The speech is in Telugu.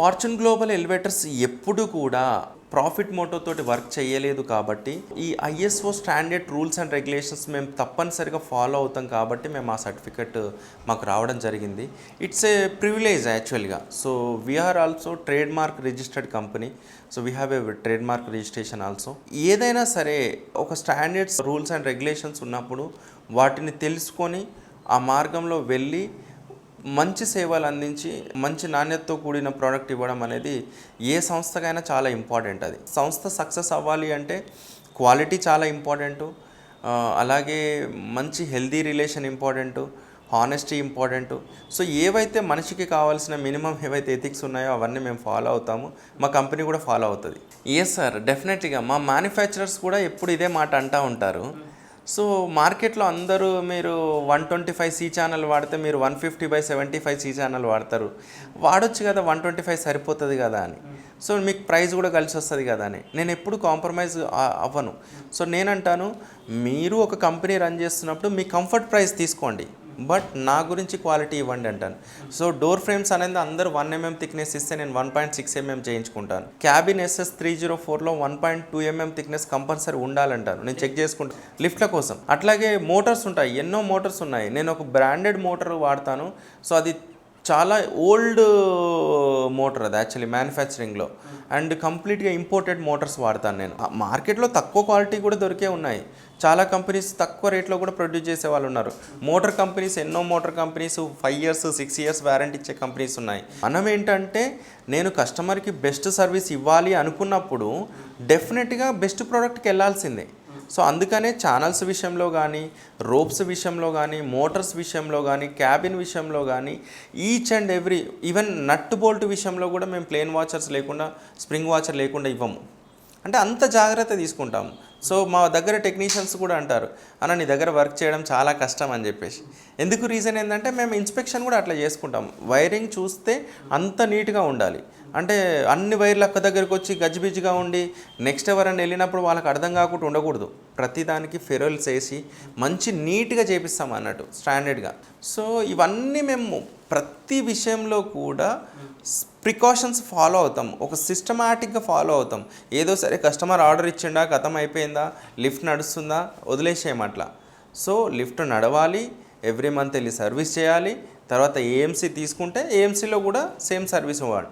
ఫార్చ్యూన్ గ్లోబల్ ఎలివేటర్స్ ఎప్పుడు కూడా ప్రాఫిట్ మోటోతోటి వర్క్ చేయలేదు కాబట్టి ఈ ISO standard rules and regulations మేము తప్పనిసరిగా ఫాలో అవుతాం కాబట్టి మేము ఆ సర్టిఫికెట్ మాకు రావడం జరిగింది. ఇట్స్ ఏ ప్రివిలేజ్ యాక్చువల్గా so we are also trade mark registered company so we have a trade mark registration also ఏదైనా సరే ఒక స్టాండర్డ్స్ రూల్స్ అండ్ రెగ్యులేషన్స్ ఉన్నప్పుడు వాటిని తెలుసుకొని ఆ మార్గంలో వెళ్ళి మంచి సేవలు అందించి మంచి నాణ్యతతో కూడిన ప్రోడక్ట్ ఇవ్వడం అనేది ఏ సంస్థకైనా చాలా ఇంపార్టెంట్ అది. సంస్థ సక్సెస్ అవ్వాలి అంటే క్వాలిటీ చాలా ఇంపార్టెంటు అలాగే మంచి healthy relation important honesty important so ఏవైతే మనిషికి కావాల్సిన మినిమం ఏవైతే ఎథిక్స్ ఉన్నాయో అవన్నీ మేము ఫాలో అవుతాము. మా కంపెనీ కూడా ఫాలో అవుతుంది. ఎస్ సార్ డెఫినెట్గా మా మ్యానుఫ్యాక్చరర్స్ కూడా ఎప్పుడు ఇదే మాట అంటూ ఉంటారు. సో మార్కెట్లో అందరూ మీరు one twenty five C channel వాడితే మీరు one fifty by seventy five C channel వాడతారు. వాడొచ్చు కదా వన్ ట్వంటీ ఫైవ్ సరిపోతుంది కదా అని. సో మీకు ప్రైస్ కూడా కలిసి వస్తుంది కదా అని. నేను ఎప్పుడు కాంప్రమైజ్ అవ్వను. సో నేనంటాను మీరు ఒక కంపెనీ రన్ చేస్తున్నప్పుడు మీ కంఫర్ట్ ప్రైస్ తీసుకోండి. బట్ నా గురించి క్వాలిటీ ఇవ్వండి అంటాను. సో డోర్ ఫ్రేమ్స్ అనేది అందరూ వన్ ఎంఎం థిక్నెస్ ఇస్తే నేను వన్ పాయింట్ సిక్స్ ఎంఎం చేయించుకుంటాను. క్యాబిన్ ఎస్ఎస్ త్రీ జీరో ఫోర్లో one point two mm thickness compulsory ఉండాలంటాను. నేను చెక్ చేసుకుంటాను లిఫ్ట్ల కోసం. అట్లాగే మోటార్స్ ఉంటాయి. ఎన్నో మోటార్స్ ఉన్నాయి. నేను ఒక బ్రాండెడ్ మోటార్ వాడతాను. సో అది చాలా ఓల్డ్ మోటార్ uh, అది యాక్చువల్లీ మ్యానుఫ్యాక్చరింగ్లో అండ్ కంప్లీట్గా ఇంపోర్టెడ్ మోటార్స్ వాడతాను నేను. మార్కెట్లో తక్కువ క్వాలిటీ కూడా దొరికే ఉన్నాయి. చాలా కంపెనీస్ తక్కువ రేట్లో కూడా ప్రొడ్యూస్ చేసే వాళ్ళు ఉన్నారు. మోటార్ కంపెనీస్ ఎన్నో motor companies five years six years warranty ఇచ్చే కంపెనీస్ ఉన్నాయి. మనం ఏంటంటే నేను కస్టమర్కి బెస్ట్ సర్వీస్ ఇవ్వాలి అనుకున్నప్పుడు డెఫినెట్గా బెస్ట్ ప్రోడక్ట్కి వెళ్ళాల్సిందే. సో అందుకనే ఛానల్స్ విషయంలో కానీ రోప్స్ విషయంలో కానీ మోటార్స్ విషయంలో కానీ క్యాబిన్ విషయంలో కానీ each and every even nut bolt విషయంలో కూడా మేము ప్లేన్ వాచర్స్ లేకుండా స్ప్రింగ్ వాచర్ లేకుండా ఇవ్వము. అంటే అంత జాగ్రత్త తీసుకుంటాము. సో మా దగ్గర టెక్నీషియన్స్ కూడా అంటారు అన్న నీ దగ్గర వర్క్ చేయడం చాలా కష్టం అని చెప్పేసి. ఎందుకు రీజన్ ఏంటంటే మేము ఇన్స్పెక్షన్ కూడా అట్లా చేసుకుంటాం. వైరింగ్ చూస్తే అంత నీట్గా ఉండాలి. అంటే అన్ని వైర్లు అక్క దగ్గరికి వచ్చి గజిబిజిగా ఉండి నెక్స్ట్ ఎవరైనా వెళ్ళినప్పుడు వాళ్ళకి అర్థం కాకుండా ఉండకూడదు. ప్రతిదానికి ఫెరోల్స్ వేసి మంచి నీట్గా చేపిస్తాం అన్నట్టు స్టాండర్డ్గా. సో ఇవన్నీ మేము ప్రతి విషయంలో కూడా ప్రికాషన్స్ ఫాలో అవుతాం. ఒక సిస్టమాటిక్గా ఫాలో అవుతాం. ఏదో సరే కస్టమర్ ఆర్డర్ ఇచ్చిండా గతం అయిపోయిందా లిఫ్ట్ నడుస్తుందా వదిలేసేయం అట్లా. సో లిఫ్ట్ నడవాలి ఎవ్రీ మంత్ వెళ్ళి సర్వీస్ చేయాలి తర్వాత ఏఎంసీ తీసుకుంటే ఏఎంసీలో కూడా సేమ్ సర్వీస్ ఇవ్వాలి.